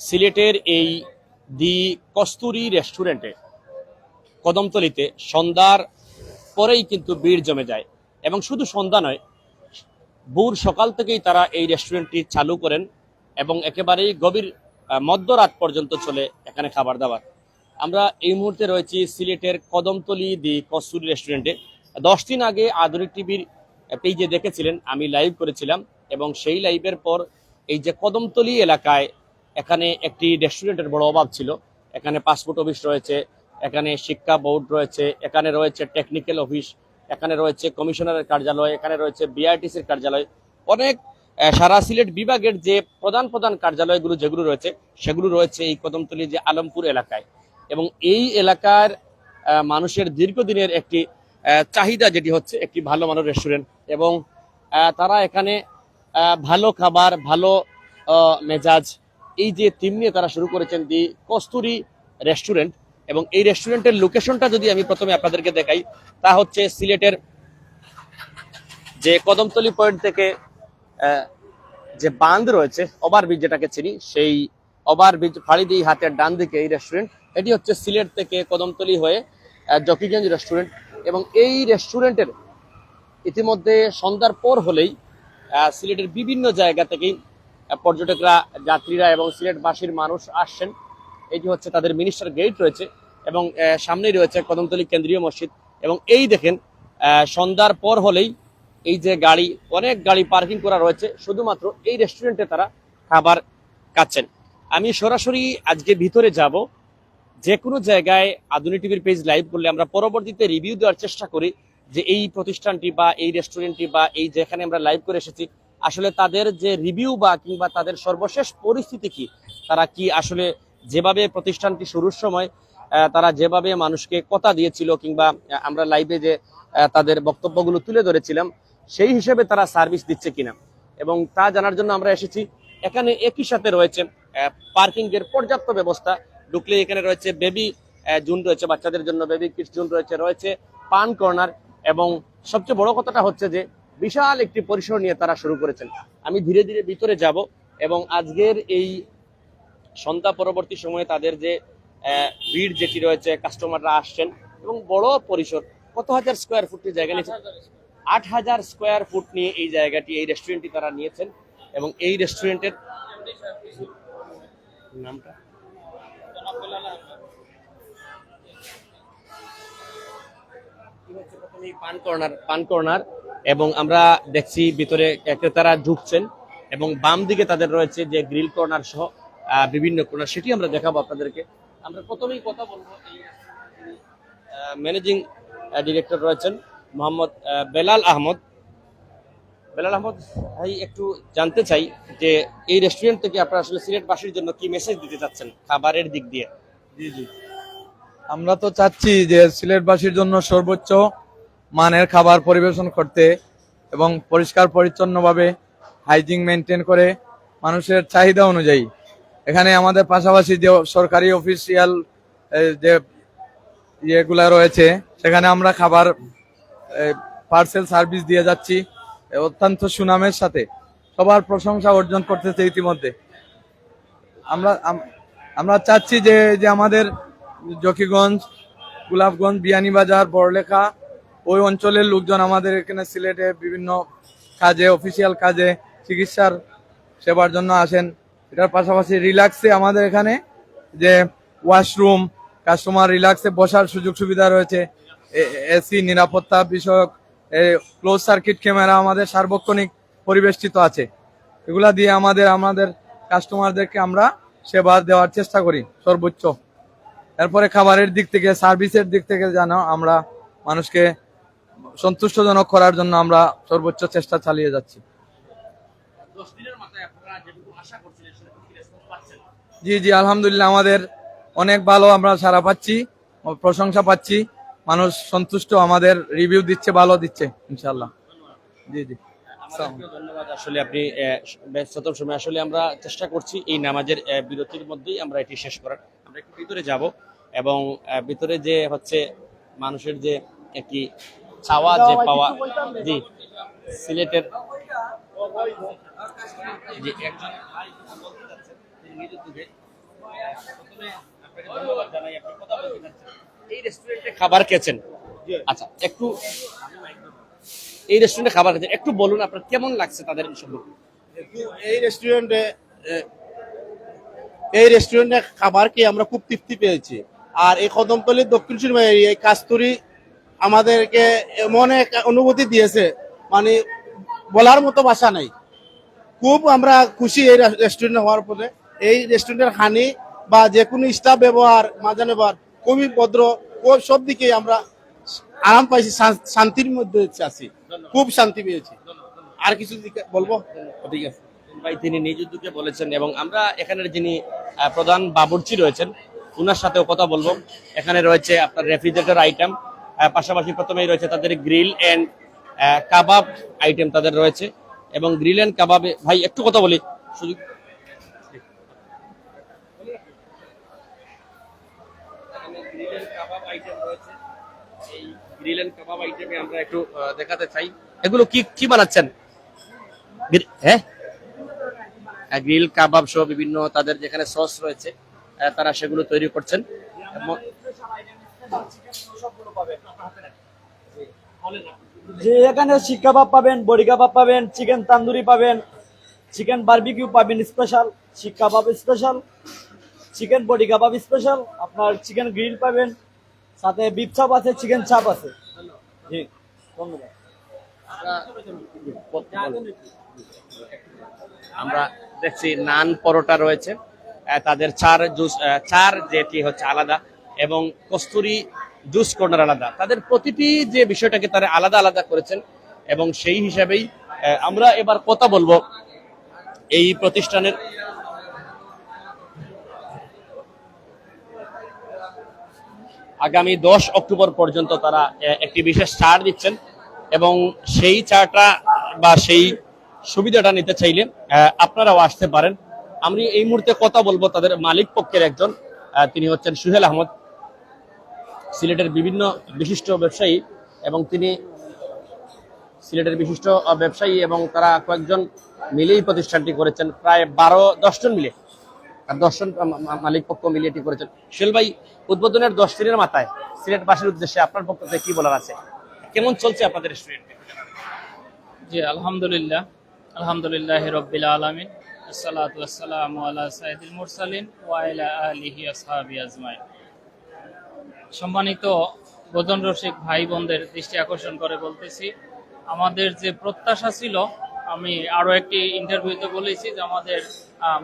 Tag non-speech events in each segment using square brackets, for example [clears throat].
সিলেটের এই দি কস্তুরি রেস্টুরেন্টে কদমতলিতে সন্ধ্যার পরেই কিন্তু ভিড় জমে যায়। এবং শুধু সন্ধ্যা নয়, ভোর সকাল থেকেই তারা এই রেস্টুরেন্টটি চালু করেন এবং একেবারেই গভীর মধ্যরাত পর্যন্ত চলে এখানে খাবার দাবার। আমরা এই মুহূর্তে রয়েছি সিলেটের কদমতলি দি কস্তুরি রেস্টুরেন্টে। দশ দিন আগে আধুনিক টিভির পেজে দেখেছিলেন, আমি লাইভ করেছিলাম এবং সেই লাইভের পর এই যে কদমতলি এলাকায় এখানে একটি রেস্টুরেন্টের বড় অভাব ছিল। এখানে পাসপোর্ট অফিস রয়েছে, এখানে শিক্ষা বোর্ড রয়েছে, এখানে রয়েছে টেকনিক্যাল অফিস এখানে রয়েছে কমিশনারের কার্যালয়, এখানে রয়েছে বিআরটিসির কার্যালয়। অনেক সারা সিলেট বিভাগের যে প্রধান প্রধান কার্যালয়গুলো যেগুলো রয়েছে, সেগুলো রয়েছে এই কদমতলি যে আলমপুর এলাকায়। এবং এই এলাকার মানুষের দীর্ঘদিনের একটি চাহিদা যেটি হচ্ছে, একটি ভালো মানের রেস্টুরেন্ট এবং তারা এখানে ভালো খাবার, ভালো মেজাজ এই যে থিম নিয়ে তারা শুরু করেছেন দি কস্তুরি রেস্টুরেন্ট এবং এই রেস্টুরেন্টের লোকেশনটা যদি আমি প্রথমে আপনাদেরকে দেখাই, তা হচ্ছে সিলেটের যে কদমতলি পয়েন্ট থেকে যে বাঁধ রয়েছে ওভারব্রিজ যেটাকে চিনি, সেই ওভারব্রিজ ফাড়ি দিয়ে হাতের ডান দিকে এই রেস্টুরেন্ট এটি হচ্ছে সিলেট থেকে কদমতলি হয়ে জকিগঞ্জ রেস্টুরেন্ট এবং এই রেস্টুরেন্টের ইতিমধ্যে সন্ধ্যার পর হলেই সিলেটের বিভিন্ন জায়গা থেকেই পর্যটকরা, যাত্রীরা এবং সিলেটবাসীর মানুষ আসছেন। এটি হচ্ছে তাদের মিনিস্টার গেট রয়েছে এবং সামনেই রয়েছে কদমতলী কেন্দ্রীয় মসজিদ। এবং এই দেখেন সন্ধ্যার পর হলেই এই যে গাড়ি, অনেক গাড়ি পার্কিং করা রয়েছে। শুধুমাত্র এই রেস্টুরেন্টে তারা খাবার খাচ্ছেন। আমি সরাসরি আজকে ভিতরে যাব। যে কোনো জায়গায় আধুনিক টিভির পেজ লাইভ করলে আমরা পরবর্তীতে রিভিউ দেওয়ার চেষ্টা করি যে এই প্রতিষ্ঠানটি বা এই রেস্টুরেন্টটি বা এই যেখানে আমরা লাইভ করে এসেছি আসলে তাদের যে রিভিউ বা কিংবা তাদের সর্বশেষ পরিস্থিতি কি, তারা কি আসলে যেভাবে প্রতিষ্ঠানটি শুরুর সময় তারা যেভাবে মানুষকে কথা দিয়েছিল কিংবা আমরা লাইভে যে তাদের বক্তব্যগুলো তুলে ধরেছিলাম, সেই হিসেবে তারা সার্ভিস দিচ্ছে কিনা? এবং তা জানার জন্য আমরা এসেছি। এখানে একই সাথে রয়েছে পার্কিং এর পর্যাপ্ত ব্যবস্থা। ঢুকলে এখানে রয়েছে বেবি জুন রয়েছে, বাচ্চাদের জন্য বেবি কিডস জুন রয়েছে রয়েছে পান কর্নার। এবং সবচেয়ে বড় কথাটা হচ্ছে যে বিশাল একটি পরিসর নিয়ে তারা শুরু করেছেন। আমি ধীরে ধীরে ভিতরে যাব এবং আজকের এই সন্ধ্যা পরবর্তী সময়ে তাদের যে ভিড় যেটি রয়েছে, কাস্টমাররা আসছেন এবং বড় পরিসর, কত হাজার স্কোয়ার ফুটের জায়গা নিয়েছে? আট হাজার স্কোয়ার ফুট নিয়ে এই জায়গাটি, এই রেস্টুরেন্টটি তারা নিয়েছেন এবং এই রেস্টুরেন্টের নামটা? পান কর্নার পান কর্নার এবং আমরা দেখছি ভিতরে ক্রেতারা ঢুকছেন এবং বাম দিকে তাদের রয়েছে যে গ্রিল কর্নার সহ বিভিন্ন কর্নার। সেটি আমরা দেখাবো আপনাদেরকে। আমরা প্রথমেই কথা বলব ম্যানেজিং ডিরেক্টর রয়েছেন মোহাম্মদ বেলাল আহমদ। বেলাল আহমদ ভাই, একটু জানতে চাই যে এই রেস্টুরেন্ট থেকে আপনারা আসলে সিলেটবাসীর জন্য কি মেসেজ দিতে চাচ্ছেন খাবারের দিক দিয়ে? জি জি। আমরা তো চাচ্ছি যে সিলেটবাসীর জন্য সর্বোচ্চ মানের খাবার পরিবেশন করতে এবং পরিষ্কার পরিচ্ছন্নভাবে হাইজিন মেনটেন করে মানুষের চাহিদা অনুযায়ী। এখানে আমাদের পাশাপাশি যে সরকারি অফিসিয়াল যে ইয়েগুলা রয়েছে, সেখানে আমরা খাবার পার্সেল সার্ভিস দিয়ে যাচ্ছি অত্যন্ত সুনামের সাথে। সবার প্রশংসা অর্জন করতেছে ইতিমধ্যে। আমরা আমরা চাচ্ছি যে যে আমাদের জকিগঞ্জ, গোলাপগঞ্জ, বিয়ানীবাজার, বড়লেখা ওই অঞ্চলের লোকজন আমাদের এখানে সিলেটে বিভিন্ন কাজে অফিসিয়াল কাজে চিকিৎসার সেবার জন্য আসেন। এটার পাশাপাশি রিল্যাক্সে আমাদের এখানে যে ওয়াশরুম কাস্টমার রিল্যাক্সে বসার সুযোগ সুবিধা রয়েছে। এসি নিরাপত্তা বিষয়ক ক্লোজ সার্কিট ক্যামেরা আমাদের সার্বক্ষণিক পরিবেষ্টিত আছে। এগুলা দিয়ে আমাদের আমাদের কাস্টমারদেরকে আমরা সেবা দেওয়ার চেষ্টা করি, সর্বোচ্চ। এরপরে খাবারের দিক থেকে সার্ভিসের দিক থেকে যেন আমরা মানুষকে সন্তুষ্টজনক করার জন্য আমরা সর্বোচ্চ চেষ্টা চালিয়ে যাচ্ছি। জি জি আলহামদুলিল্লাহ আমাদের অনেক ভালো আমরা সারা পাচ্ছি প্রশংসা পাচ্ছি। মানুষ সন্তুষ্ট আমাদের রিভিউ দিচ্ছে ভালো দিচ্ছে ইনশাল্লাহ জি জি। ধন্যবাদ আসলে আপনি আহ, ব্যস্ততার সময় আসলে আমরা চেষ্টা করছি এই নামাজের বিরতির মধ্যেই আমরা এটি শেষ করার। আমরা একটু ভিতরে যাব এবং ভিতরে যে হচ্ছে মানুষের যে একটি চাওয়া যে পাওয়া জি সিলেটের জি। একজন। এই রেস্টুরেন্টে খাবার খেয়েছেন? আচ্ছা একটু এই রেস্টুরেন্টে খাবার খেয়েছেন। একটু বলুন আপনার কেমন লাগছে তাদের সম্পর্কে? এই রেস্টুরেন্টে এই রেস্টুরেন্টে খাবার খেয়ে আমরা খুব তৃপ্তি পেয়েছি। আর এই কদমতলী দক্ষিণ সিনেমা এই কাস্তুরি আমাদেরকে এমন এক অনুভূতি দিয়েছে মানে বলার মতো ভাষা নাই। খুব আমরা খুশি এই রেস্টুরেন্ট হওয়ার পরে। এই রেস্টুরেন্টের হানি বা যে কোনো স্টাফ ব্যবহার মাজা ব্যবহার খুবই ভদ্র খুব সব দিকে আমরা আরাম পাইছি শান্তির মধ্যে আছি। খুব শান্তি পেয়েছি। আর কিছু দিকে বলব? ঠিক আছে। ভাই তিনি নিজ উদ্যোগে বলেছেন এবং আমরা এখানের যিনি প্রধান বাবুর্চি রয়েছেন ওনার সাথেও কথা বলব। এখানে রয়েছে আপনার রেফ্রিজারেটর আইটেম পাশাপাশি প্রথমেই রয়েছে তাদের গ্রিল এন্ড কাবাব আইটেম তাদের রয়েছে। এবং গ্রিল এন্ড কাবাবে ভাই, একটু কথা বলি। আইটেমে আমরা একটু দেখাতে চাই। এগুলো কি কি বানাচ্ছেন? হ্যাঁ? গ্রিল কাবাব বিভিন্ন তাদের যেখানে সস রয়েছে তারা সেগুলো তৈরি করছেন। যে এখানে শিক কাবাব পাবেন বড়ি কাবাব পাবেন চিকেন তান্দুরি পাবেন চিকেন বারবিকিউ পাবেন special seekh kebab special chicken boti kebab special আপনার চিকেন গ্রিল পাবেন সাথে বিপ চাপ আছে চিকেন চাপ আছে। জি ধন্যবাদ। আমরা দেখছি নান পরোটা রয়েছে। তাদের চার জুস চার যেটি হচ্ছে আলাদা এবং কস্তুরি জুস কর্নার আলাদা। তাদের প্রতিটি যে বিষয়টাকে তারা আলাদা আলাদা করেছেন এবং সেই হিসাবেই আমরা এবার কথা বলব এই প্রতিষ্ঠানের আগামী দশ অক্টোবর পর্যন্ত তারা একটি বিশেষ ছাড় দিচ্ছেন এবং সেই চাটা বা সেই সুবিধাটা নিতে চাইলে আপনারাও আসতে পারেন। আমি এই মুহূর্তে কথা বলব তাদের মালিক পক্ষের একজন তিনি হচ্ছেন সুহেল আহমদ। সিলেটের বিভিন্ন বিশিষ্ট ব্যবসায়ী এবং তিনি সিলেটের বিশিষ্ট ব্যবসায়ী এবং তারা কয়েকজন মিলেই প্রতিষ্ঠানটি করেছেন, প্রায় বারো দশজন মিলে। আর মা- মালিক পক্ষ মিলে এটি করেছেন। সুহেল ভাই, উদ্বোধনের দশ দিনের মাথায় সিলেটবাসীর উদ্দেশ্যে আপনার পক্ষ থেকে কি বলার আছে? কেমন চলছে আপনাদের রেস্টুরেন্ট জি, আলহামদুলিল্লাহ। আলহামদুলিল্লাহ রব্বিল আলামিন। আসসালাতু ওয়াসসালামু আলা সাইয়্যিদিল মুরসালিন ওয়া আলা আলিহি আসহাবি আজমাইন। সম্মানিত বোধন রসিক ভাই বোনদের দৃষ্টি আকর্ষণ করে বলতেছি, আমাদের যে প্রত্যাশা ছিল, আমি আরও একটি ইন্টারভিউতে বলেছি যে আমাদের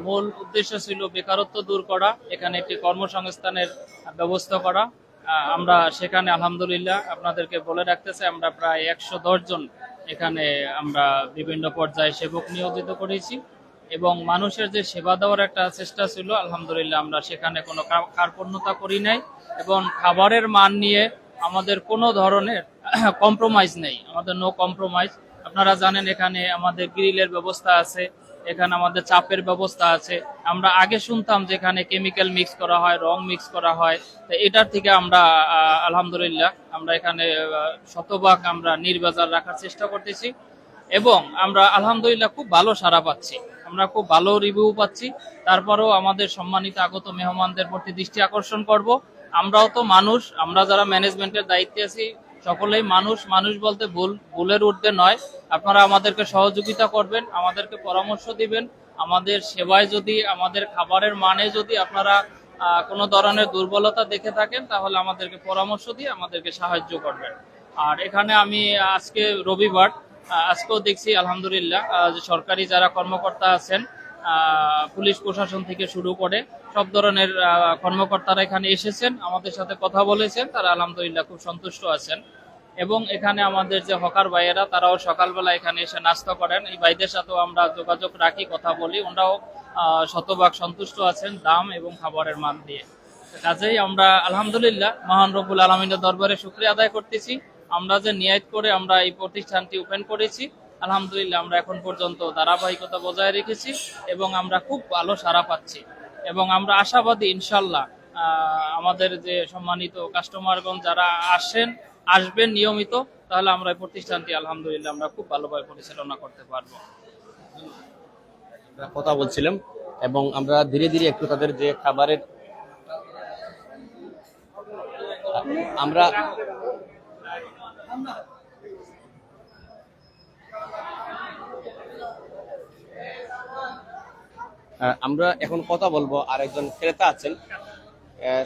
মূল উদ্দেশ্য ছিল বেকারত্ব দূর করা, এখানে একটি কর্মসংস্থানের ব্যবস্থা করা। আমরা সেখানে আলহামদুলিল্লাহ আপনাদেরকে বলে রাখতে চাই আমরা প্রায় একশো জন এখানে আমরা বিভিন্ন পর্যায়ে সেবক নিয়োজিত করেছি এবং মানুষের যে সেবা দেওয়ার একটা চেষ্টা ছিল, আলহামদুলিল্লাহ আমরা সেখানে কোনো কার্পণ্যতা করি নাই। এবং খাবারের মান নিয়ে আমাদের কোনো ধরনের [clears throat] কম্প্রোমাইজ নেই। আমাদের নো কম্প্রোমাইজ আপনারা জানেন এখানে আমাদের গ্রিলের ব্যবস্থা আছে, এখানে আমাদের চাপের ব্যবস্থা আছে। আমরা আগে শুনতাম যে এখানে কেমিক্যাল মিক্স করা হয়, রং মিক্স করা হয়। তো এটার থেকে আমরা আলহামদুলিল্লাহ আমরা এখানে শতভাগ আমরা নির্বাজার রাখার চেষ্টা করতেছি। এবং আমরা আলহামদুলিল্লাহ খুব ভালো সাড়া পাচ্ছি। আমরা খুব ভালো রিভিউ পাচ্ছি। তারপরেও আমাদের সম্মানিত আগত মেহমানদের প্রতি দৃষ্টি আকর্ষণ করব। আমরাও তো মানুষ, আমরা যারা ম্যানেজমেন্টের দায়িত্বে আছি, সকলেই মানুষ মানুষ বলতে ভুল, ভুলের ঊর্ধ্বে নয়। আপনারা আমাদেরকে সহযোগিতা করবেন, আমাদেরকে পরামর্শ দিবেন। আমাদের সেবায় যদি, আমাদের খাবারের মানে যদি আপনারা কোনো ধরনের দুর্বলতা দেখে থাকেন, তাহলে আমাদেরকে পরামর্শ দিয়ে আমাদেরকে সাহায্য করবেন। আর এখানে আমি আজকে রবিবার আজকেও দেখছি আলহামদুলিল্লাহ সরকারি যারা কর্মকর্তা আছেন পুলিশ প্রশাসন থেকে শুরু করে সব ধরনের কর্মকর্তারা এখানে এসেছেন, আমাদের সাথে কথা বলেছেন, তারা আলহামদুলিল্লাহ খুব সন্তুষ্ট আছেন। এবং এখানে আমাদের যে হকার ভাইয়েরা, তারাও সকালবেলা এখানে এসে নাস্তা করেন। এই ভাইদের সাথেও আমরা যোগাযোগ রাখি, কথা বলি। ওনারাও শতভাগ সন্তুষ্ট আছেন দাম এবং খাবারের মান দিয়ে। কাজেই আমরা আলহামদুলিল্লাহ মহান রবুল আলমিনের দরবারে শুক্রিয়া আদায় করতেছি। আমরা যে নিয়াত করে আমরা এই প্রতিষ্ঠানটি ওপেন করেছি, আলহামদুলিল্লাহ আমরা এখন পর্যন্ত ধারাবাহিকতা বজায় রেখেছি এবং আমরা খুব ভালো সাড়া পাচ্ছি। এবং আমরা আশাবাদী, ইনশাল্লাহ আমাদের যে সম্মানিত কাস্টমারগণ যারা আসেন, আসবেন নিয়মিত, তাহলে আমরা এই প্রতিষ্ঠানটি, আলহামদুলিল্লাহ, আমরা খুব ভালোভাবে পরিচালনা করতে পারব। কথা বলছিলাম, এবং আমরা ধীরে ধীরে একটু তাদের যে খাবারের, আমরা আমরা এখন কথা বলব আর একজন ক্রেতা আছেন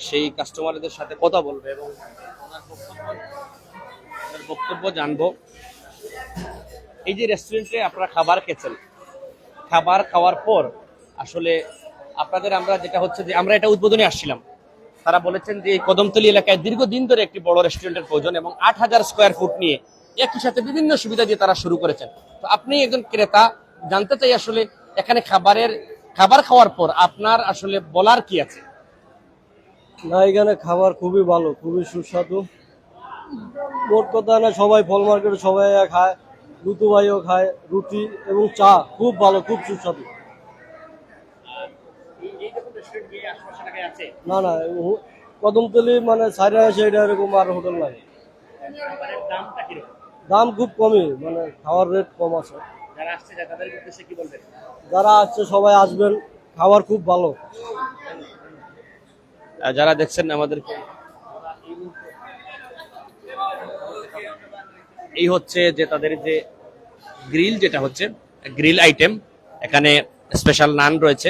সেই কাস্টমারদের সাথে কথা বলব এবং বক্তব্য জানব। এই যে রেস্টুরেন্টে আপনারা খাবার খেয়েছেন, খাবার খাওয়ার পর আসলে আপনাদের আমরা যেটা হচ্ছে যে আমরা এটা উদ্বোধনে আসছিলাম। তারা বলেছেন যে এই কদমতলি এলাকায় দীর্ঘদিন ধরে একটি বড় রেস্টুরেন্টের প্রয়োজন এবং আট হাজার স্কোয়ার ফুট নিয়ে একই সাথে বিভিন্ন সুবিধা দিয়ে তারা শুরু করেছেন। তো আপনি একজন ক্রেতা, জানতে চাই আসলে এখানে খাবারের খাবার খাওয়ার পর আপনার আসলে বলার কি আছে? না এখানে খাবার খুবই ভালো খুবই সুস্বাদু। মোট কথা না সবাই ফল মার্কেটে সবাই খায় ভাইও খায় রুটি এবং চা খুব ভালো খুব সুস্বাদু। না না কদমতলি মানে সাইডে এরকম আর হোটেল নাই। দাম খুব কমই মানে খাওয়ার রেট কম আছে। যারা আসছে তাদের উদ্দেশ্যে কি বলবেন? যারা আসছে সবাই আসবেন। খাবার খুব ভালো। যারা দেখছেন আমাদেরকে এই হচ্ছে যে তাদের যে গ্রিল যেটা হচ্ছে গ্রিল আইটেম এখানে স্পেশাল নান রয়েছে।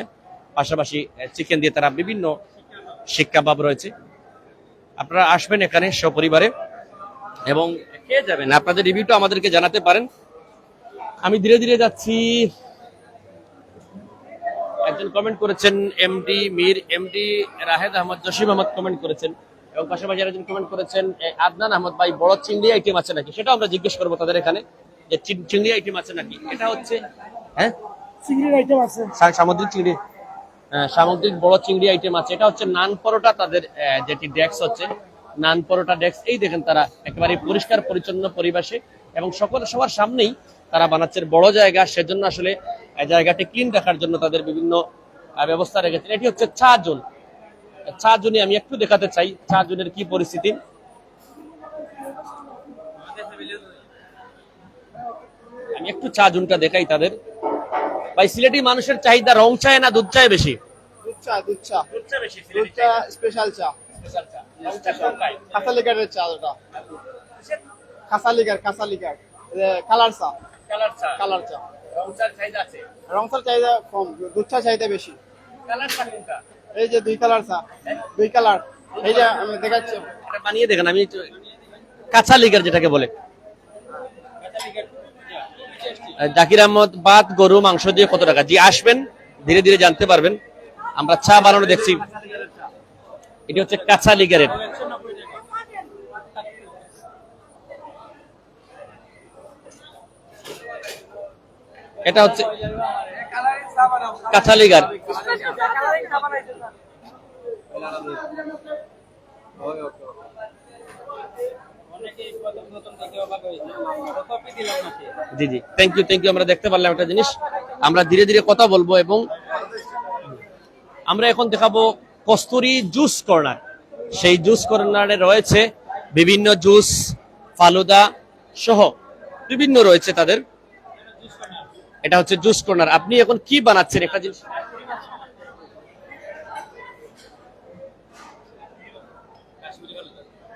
পাশাপাশি চিকেন দিয়ে তারা বিভিন্ন শিক কাবাব রয়েছে। আপনারা আসবেন এখানে সপরিবারে। এবং খেয়ে যাবেন? আপনাদের রিভিউটা আমাদেরকে জানাতে পারেন। আমি ধীরে ধীরে যাচ্ছি। একজন কমেন্ট করেছেন MD Mir MD Rahed Ahmed Jasim Ahmed comment করেছেন। এবং পাশাপাশি আরেকজন কমেন্ট করেছেন আদনান আহমদ ভাই বড় চিংড়ি আইটেম আছে নাকি? সেটা আমরা জিজ্ঞেস করব তাদের এখানে যে চিংড়ি আইটেম আছে নাকি? এটা হচ্ছে হ্যাঁ? চিংড়ির আইটেম আছে। সামুদ্রিক চিংড়ি। সামুদ্রিক বড় চিংড়ি আইটেম আছে। এটা হচ্ছে নান পরোটা তাদের যেটি ডেক্স হচ্ছে নান পরোটা ডেক্স এই দেখেন তারা একেবারে পরিষ্কার পরিচ্ছন্ন পরিবেশে এবং সকল সবার সামনেই তারা বানাচ্ছেন বড় জায়গা সেজন্য আসলে জায়গাটি ক্লিন রাখার জন্য তাদের বিভিন্ন ব্যবস্থা রেখেছেন। এটি হচ্ছে চা জোন। চা জোনে আমি একটু দেখাতে চাই চা জোনের কি পরিস্থিতি। আমি একটু চা জোনটা দেখাই তাদের। ভাই সিলেটি মানুষের চাহিদা রং চায় না দুধ চায় বেশি? দুধ চা দুধ চা। দুধ চা বেশি দুধ চা স্পেশাল চা। খাসালিকারের চা। ওটা খাসালিকার কালার চা। কালার চা? কালার চা। রং চার চাহিদা আছে? রং চার চাহিদা কম দুধ চা চাহিদা বেশি। কালার চা কোনটা? এই যে দুই কালার চা দুই কালার। এই যে আমি দেখাচ্ছি। এটা বানিয়ে দেখেন আমি একটু- কাঁচা লিগার যেটাকে বলে। জাকির আহমদ বাদ গরু মাংস দিয়ে কত টাকা? জি আসবেন ধীরে ধীরে জানতে পারবেন। আমরা চা বানানো দেখছি। এটি হচ্ছে কাঁচা লিগারের এটা হচ্ছে কাঁচা লিগার জি জি। থ্যাংক ইউ থ্যাংক ইউ আমরা দেখতে পারলাম একটা জিনিস। আমরা ধীরে ধীরে কথা বলব এবং আমরা এখন দেখাবো কস্তুরি জুস কর্নার। সেই জুস কর্নারে রয়েছে বিভিন্ন জুস, ফালুদা সহ বিভিন্ন রয়েছে তাদের। এটা হচ্ছে জুস কর্নার। আপনি এখন কি বানাচ্ছেন একটা জিনিস?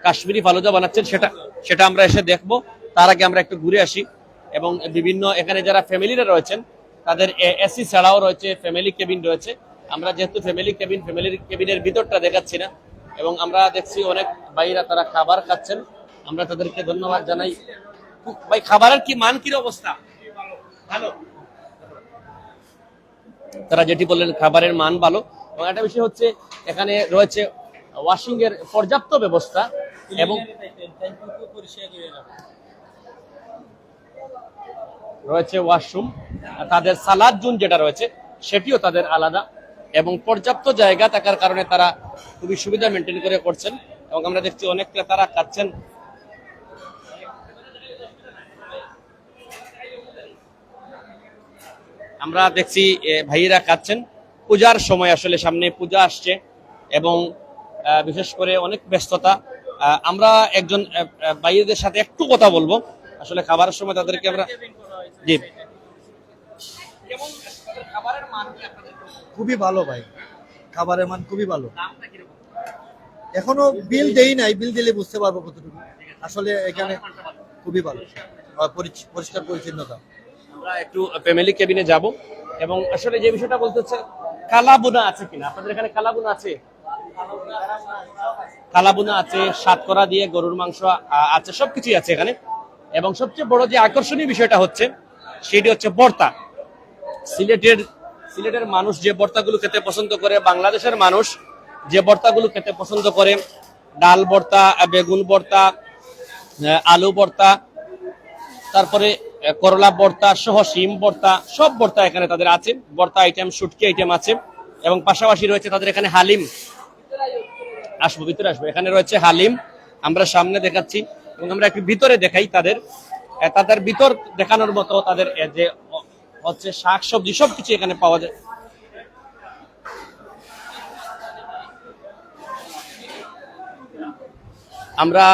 কাশ্মীরি ফালুদা বানাচ্ছেন, সেটা সেটা আমরা এসে দেখব। তার আগে আমরা একটু ঘুরে আসি। এবং বিভিন্ন এখানে যারা ফ্যামিলিরা রয়েছেন, তাদের এসি ছাড়াও রয়েছে ফ্যামিলি কেবিন রয়েছে। আমরা যেহেতু ফ্যামিলি কেবিন ফ্যামিলির কেবিনের ভিতরটা দেখাচ্ছি না। এবং আমরা দেখছি অনেক ভাইরা তারা খাবার খাচ্ছেন। আমরা তাদেরকে ধন্যবাদ জানাই। ভাই, খাবারের কি মান কি অবস্থা? ভালো। তারা যেটি বললেন খাবারের মান ভালো। এবং একটা বিষয় হচ্ছে, এখানে রয়েছে ওয়াশিং এর পর্যাপ্ত ব্যবস্থা এবং রয়েছে ওয়াশরুম তাদের সালাদ জুন যেটা রয়েছে, সেটিও তাদের আলাদা এবং পর্যাপ্ত জায়গা থাকার কারণে তারা খুবই সুবিধা মেনটেন করে করছেন। এবং আমরা দেখছি অনেক ক্রেতারা খাচ্ছেন আমরা দেখছি ভাইয়েরা খাচ্ছেন পূজার সময় আসলে সামনে পূজা আসছে এবং বিশেষ করে অনেক ব্যস্ততা। আহ, আমরা একজন ভাইয়েদের সাথে একটু কথা বলব। আসলে খাবারের সময় তাদেরকে আমরা জি। কেমন খাবারের মান কি আপনাদের? খুবই ভালো ভাই। খাবারের মান খুবই ভালো। এখনও বিল দেই নাই বিল দিলে বুঝতে পারব কতটুকু। আসলে এখানে খুবই ভালো। পরিষ্কার পরিচ্ছন্নতা। আমরা একটু ফ্যামিলি কেবিনে যাব। এবং আসলে যে বিষয়টা বলতে হচ্ছে, কালাবুনা আছে কিনা? আপনাদের এখানে কালাবুনা আছে? কালাবুনা আছে, সাতকরা দিয়ে গরুর মাংস আছে, সবকিছুই আছে এখানে। এবং সবচেয়ে বড় যে আকর্ষণীয় বিষয়টা হচ্ছে, সেটি হচ্ছে বর্তা। সিলেটের সিলেটের মানুষ যে বর্তাগুলো খেতে পছন্দ করে, বাংলাদেশের মানুষ যে বর্তাগুলো খেতে পছন্দ করে, ডাল বর্তা, বেগুন বর্তা আলু বর্তা, তারপরে করলা ভর্তা সহ শিম ভর্তা সব ভর্তা এখানে তাদের আছে। ভর্তা আইটেম শুটকি আইটেম আছে। এবং পাশাপাশি রয়েছে তাদের এখানে হালিম। আসব, ভিতরে আসব। এখানে রয়েছে হালিম। আমরা সামনে দেখাচ্ছি। এবং আমরা একটু ভিতরে দেখাই তাদের। তাদের ভিতর দেখানোর মতো তাদের যে হচ্ছে শাক, সবজি, সবকিছু এখানে পাওয়া যায়। আমরা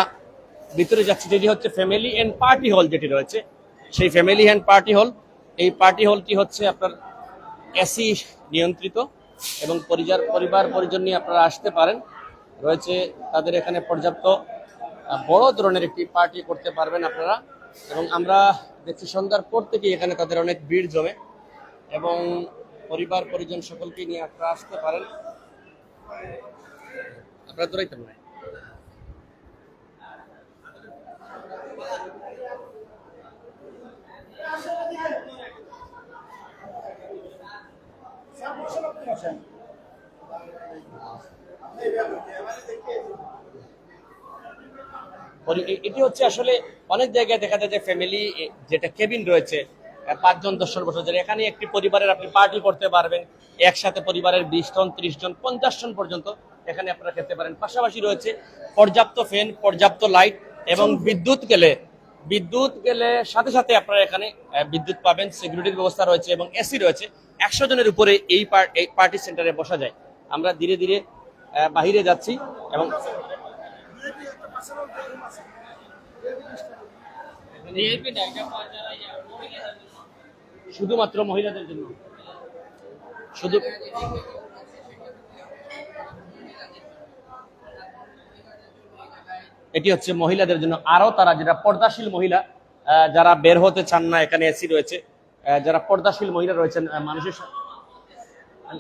ভিতরে যাচ্ছি, যেটি হচ্ছে ফ্যামিলি এন্ড পার্টি হল যেটি রয়েছে। সেই ফ্যামিলি হ্যান্ড পার্টি হল এই পার্টি হলটি হচ্ছে আপনার এসি নিয়ন্ত্রিত এবং পরিবার পরিবার, পরিজন নিয়ে আপনারা আসতে পারেন। রয়েছে তাদের এখানে পর্যাপ্ত বড় ধরনের একটি পার্টি করতে পারবেন আপনারা। এবং আমরা দেখছি সন্ধ্যার পর থেকে এখানে তাদের অনেক ভিড় জমে এবং পরিবার, পরিজন সকলকে নিয়ে আপনারা আসতে পারেন। আপনারা দৌড়াইতেন না পরি- এ- এটি হচ্ছে আসলে অনেক জায়গায় দেখা যায় যে ফ্যামিলি যেটা কেবিন রয়েছে পাঁচজন দশজন বছর এখানে একটি পরিবারের আপনি পার্টি করতে পারবেন একসাথে পরিবারের বিশ জন ত্রিশ জন পঞ্চাশ জন পর্যন্ত এখানে আপনারা খেতে পারেন। পাশাপাশি রয়েছে পর্যাপ্ত ফ্যান পর্যাপ্ত লাইট এবং বিদ্যুৎ গেলে বিদ্যুৎ গেলে সাথে সাথে আপনারা এখানে বিদ্যুৎ পাবেন সিকিউরিটির ব্যবস্থা রয়েছে এবং এসি রয়েছে। একশো জনের উপরে এই এই পার্টি সেন্টারে বসা যায়। আমরা ধীরে ধীরে বাহিরে যাচ্ছি এবং শুধুমাত্র মহিলাদের জন্য? শুধু এটি হচ্ছে মহিলাদের জন্য। আরও তারা যেটা পর্দাশীল মহিলা যারা বের হতে চান না এখানে এসি রয়েছে। যারা পর্দাশীল মহিলা রয়েছেন মানুষের সা-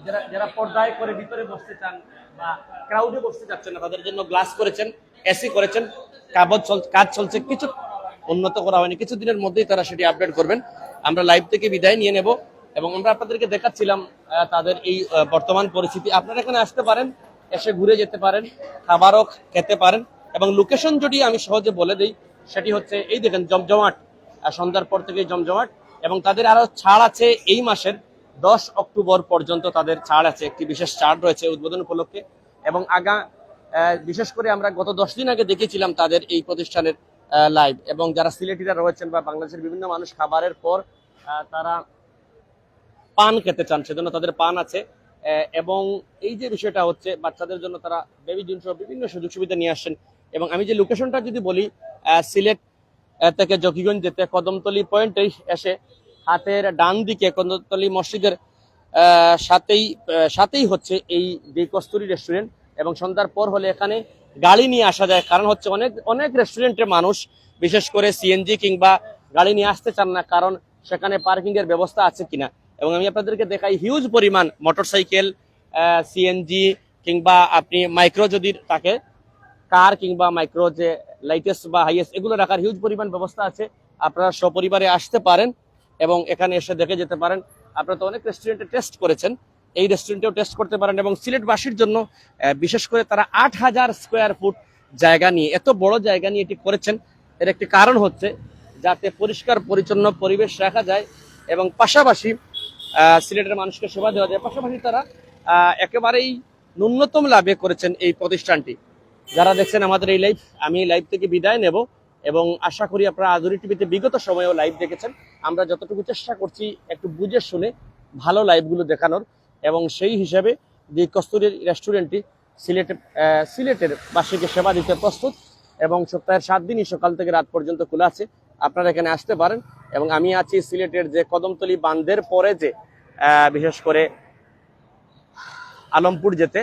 যারা যারা পর্দায় করে ভিতরে বসতে চান বা ক্রাউডে বসতে চাচ্ছেন না তাদের জন্য গ্লাস করেছেন এসি করেছেন কাগজ চল কাজ চলছে। কিছু উন্নত করা হয়নি। কিছুদিনের মধ্যেই তারা সেটি আপডেট করবেন। আমরা লাইভ থেকে বিদায় নিয়ে নেব এবং আমরা আপনাদেরকে দেখাচ্ছিলাম তাদের এই বর্তমান পরিস্থিতি। আপনারা এখানে আসতে পারেন, এসে ঘুরে যেতে পারেন, খাবারও খেতে পারেন এবং লোকেশন যদি আমি সহজে বলে দিই, সেটি হচ্ছে, এই দেখেন জমজমাট সন্ধ্যার পর থেকে জমজমাট এবং তাদের আরও ছাড় আছে এই মাসের দশ অক্টোবর পর্যন্ত তাদের ছাড় আছে। একটি বিশেষ ছাড় রয়েছে উদ্বোধন উপলক্ষে এবং আগা বিশেষ করে আমরা গত দশ দিন আগে দেখেছিলাম তাদের এই প্রতিষ্ঠানের লাইভ এবং যারা সিলেটিরা রয়েছেন বা বাংলাদেশের বিভিন্ন মানুষ খাবারের পর তারা পান খেতে চান, সেজন্য তাদের পান আছে। এবং এই যে বিষয়টা হচ্ছে, বাচ্চাদের জন্য তারা বেবি জিনিস বিভিন্ন সুযোগ সুবিধা নিয়ে আসছেন। এবং আমি যে লোকেশনটা যদি বলি সিলেট থেকে জকিগঞ্জ যেতে কদমতলি পয়েন্টে এসে হাতের ডান দিকে কদমতলি মসজিদের সাথেই সাথেই হচ্ছে এই যে কস্তুরি রেস্টুরেন্ট এবং সন্ধ্যার পর হলে এখানে গাড়ি নিয়ে আসা যায়। কারণ হচ্ছে অনেক অনেক রেস্টুরেন্টের মানুষ, বিশেষ করে সিএনজি কিংবা গাড়ি নিয়ে আসতে চান না, কারণ সেখানে পার্কিং এর ব্যবস্থা আছে কিনা। এবং আমি আপনাদেরকে দেখাই হিউজ পরিমাণ মোটরসাইকেল সিএনজি কিংবা আপনি মাইক্রো যদি থাকে কার কিংবা মাইক্রো যে লাইটেস্ট বা হাইয়েস্ট এগুলো রাখার হিউজ পরিমাণ ব্যবস্থা আছে। আপনারা সপরিবারে আসতে পারেন এবং এখানে এসে দেখে যেতে পারেন। আপনারা তো অনেক রেস্টুরেন্টে টেস্ট করেছেন। এই রেস্টুরেন্টেও টেস্ট করতে পারেন এবং সিলেটবাসীর জন্য বিশেষ করে তারা আট হাজার স্কোয়ার ফুট জায়গা নিয়ে, এত বড় জায়গা নিয়ে এটি করেছেন। এর একটি কারণ হচ্ছে যাতে পরিষ্কার, পরিচ্ছন্ন পরিবেশ রাখা যায় এবং পাশাপাশি সিলেটের মানুষকে সেবা দেওয়া যায়। পাশাপাশি তারা একেবারেই ন্যূনতম লাভে করেছেন এই প্রতিষ্ঠানটি। যারা দেখছেন আমাদের এই লাইভ আমি লাইভ থেকে বিদায় নেব এবং আশা করি আপনারা আদুরি টিভিতে বিগত সময়েও লাইভ দেখেছেন। আমরা যতটুকু চেষ্টা করছি একটু বুঝে শুনে ভালো লাইভগুলো দেখানোর। এবং সেই হিসাবে যে কস্তুরি রেস্টুরেন্টটি সিলেটে সিলেটের বাসীকে সেবা দিতে প্রস্তুত এবং সপ্তাহের সাত দিনই সকাল থেকে রাত পর্যন্ত খোলা আছে। আপনারা এখানে আসতে পারেন এবং আমি আছি সিলেটের যে কদমতলি বান্ধের পরে যে বিশেষ করে আলমপুর যেতে,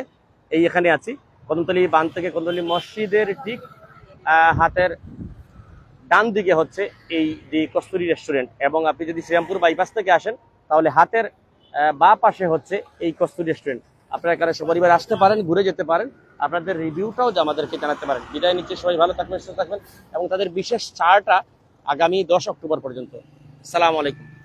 এই এখানে আছি। কদমতলি বান থেকে কদমতলি মসজিদের ঠিক হাতের ডান দিকে হচ্ছে এই দি কস্তুরি রেস্টুরেন্ট এবং আপনি যদি শ্রীরামপুর বাইপাস থেকে আসেন, তাহলে হাতের বা পাশে হচ্ছে এই কস্তু রেস্টুরেন্ট আপনারা এখানে সপরিবার আসতে পারেন, ঘুরে যেতে পারেন, আপনাদের রিভিউটাও আমাদেরকে জানাতে পারেন। বিদায় নিচ্ছে, সবাই ভালো থাকবেন, সুস্থ থাকবেন, এবং তাদের বিশেষ চারটা আগামী দশ অক্টোবর পর্যন্ত। সালাম আলাইকুম।